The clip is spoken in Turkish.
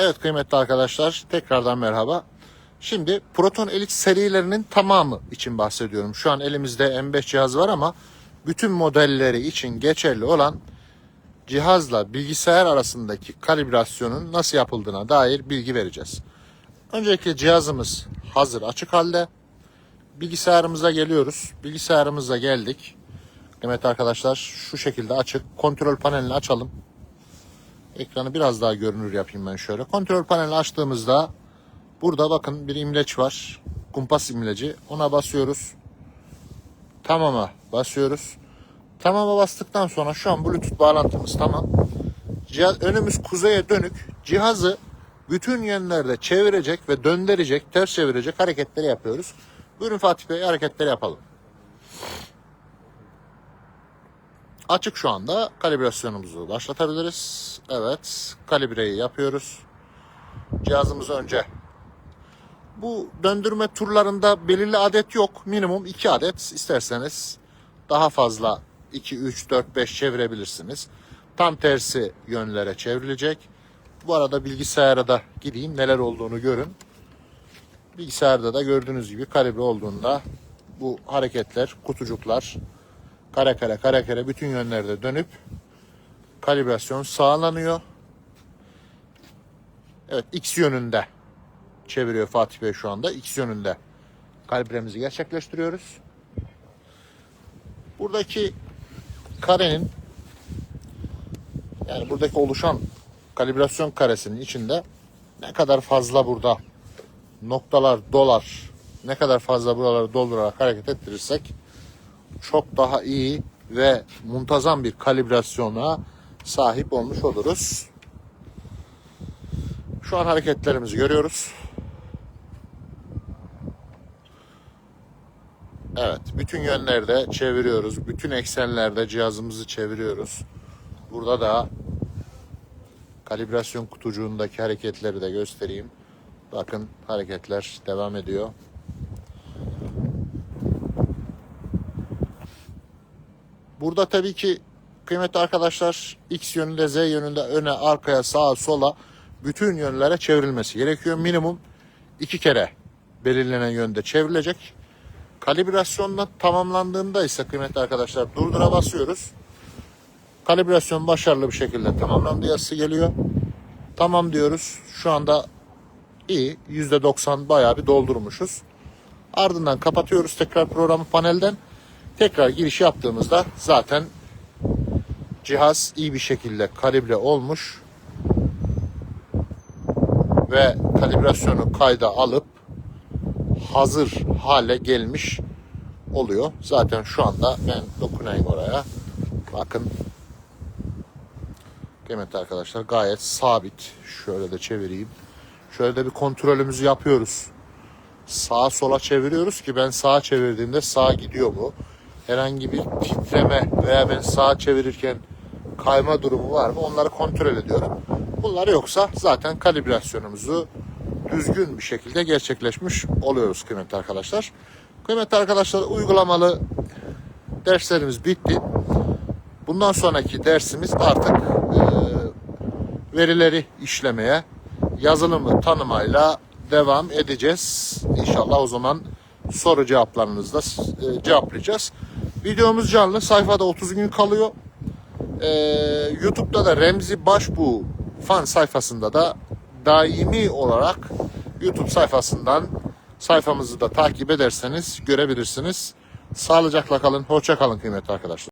Evet kıymetli arkadaşlar tekrardan merhaba. Şimdi Proton Elite serilerinin tamamı için bahsediyorum. Şu an elimizde M5 cihaz var ama bütün modelleri için geçerli olan cihazla bilgisayar arasındaki kalibrasyonun nasıl yapıldığına dair bilgi vereceğiz. Öncelikle cihazımız hazır açık halde. Bilgisayarımıza geliyoruz. Bilgisayarımıza geldik. Kıymetli arkadaşlar şu şekilde açık. Kontrol panelini açalım. Ekranı biraz daha görünür yapayım ben şöyle. Kontrol paneli açtığımızda burada bakın bir imleç var. Kumpas imleci. Ona basıyoruz. Tamama basıyoruz. Tamama bastıktan sonra şu an Bluetooth bağlantımız tamam. Cihaz, önümüz kuzeye dönük. Cihazı bütün yönlerde çevirecek ve döndürecek, ters çevirecek hareketleri yapıyoruz. Buyurun Fatih Bey hareketleri yapalım. Açık şu anda kalibrasyonumuzu başlatabiliriz. Evet, kalibreyi yapıyoruz. Cihazımız önce. Bu döndürme turlarında belirli adet yok. Minimum 2 adet isterseniz daha fazla 2, 3, 4, 5 çevirebilirsiniz. Tam tersi yönlere çevrilecek. Bu arada bilgisayara da gideyim neler olduğunu görün. Bilgisayarda da gördüğünüz gibi kalibre olduğunda bu hareketler, kutucuklar kare kare kare kare bütün yönlerde dönüp kalibrasyon sağlanıyor. Evet X yönünde çeviriyor Fatih Bey şu anda. X yönünde kalibremizi gerçekleştiriyoruz. Buradaki karenin yani buradaki oluşan kalibrasyon karesinin içinde ne kadar fazla burada noktalar dolar ne kadar fazla buraları doldurarak hareket ettirirsek çok daha iyi ve muntazam bir kalibrasyona sahip olmuş oluruz. Şu an hareketlerimizi görüyoruz. Evet, bütün yönlerde çeviriyoruz. Bütün eksenlerde cihazımızı çeviriyoruz. Burada da kalibrasyon kutucuğundaki hareketleri de göstereyim. Bakın hareketler devam ediyor. Burada tabii ki kıymetli arkadaşlar X yönünde, Z yönünde, öne, arkaya, sağa, sola bütün yönlere çevrilmesi gerekiyor. Minimum iki kere belirlenen yönde çevrilecek. Kalibrasyonla tamamlandığında ise kıymetli arkadaşlar durdura basıyoruz. Kalibrasyon başarılı bir şekilde tamamlandı yazısı geliyor. Tamam diyoruz. Şu anda iyi. %90 bayağı bir doldurmuşuz. Ardından kapatıyoruz tekrar programı panelden. Tekrar giriş yaptığımızda zaten cihaz iyi bir şekilde kalibre olmuş ve kalibrasyonu kayda alıp hazır hale gelmiş oluyor. Zaten şu anda ben dokunayım oraya. Bakın kıymetli arkadaşlar gayet sabit. Şöyle de çevireyim. Şöyle de bir kontrolümüzü yapıyoruz. Sağa sola çeviriyoruz ki ben sağa çevirdiğimde sağa gidiyor mu? Herhangi bir titreme veya ben sağa çevirirken kayma durumu var mı? Onları kontrol ediyorum. Bunlar yoksa zaten kalibrasyonumuzu düzgün bir şekilde gerçekleşmiş oluyoruz kıymetli arkadaşlar. Kıymetli arkadaşlar uygulamalı derslerimiz bitti. Bundan sonraki dersimiz artık e, verileri işlemeye, yazılımı tanımayla devam edeceğiz. İnşallah o zaman soru cevaplarınızı da e, cevaplayacağız. Videomuz canlı. Sayfada 30 gün kalıyor. E, YouTube'da da Remzi Başbuğ fan sayfasında da daimi olarak YouTube sayfasından sayfamızı da takip ederseniz görebilirsiniz. Sağlıcakla kalın, hoşça kalın kıymetli arkadaşlar.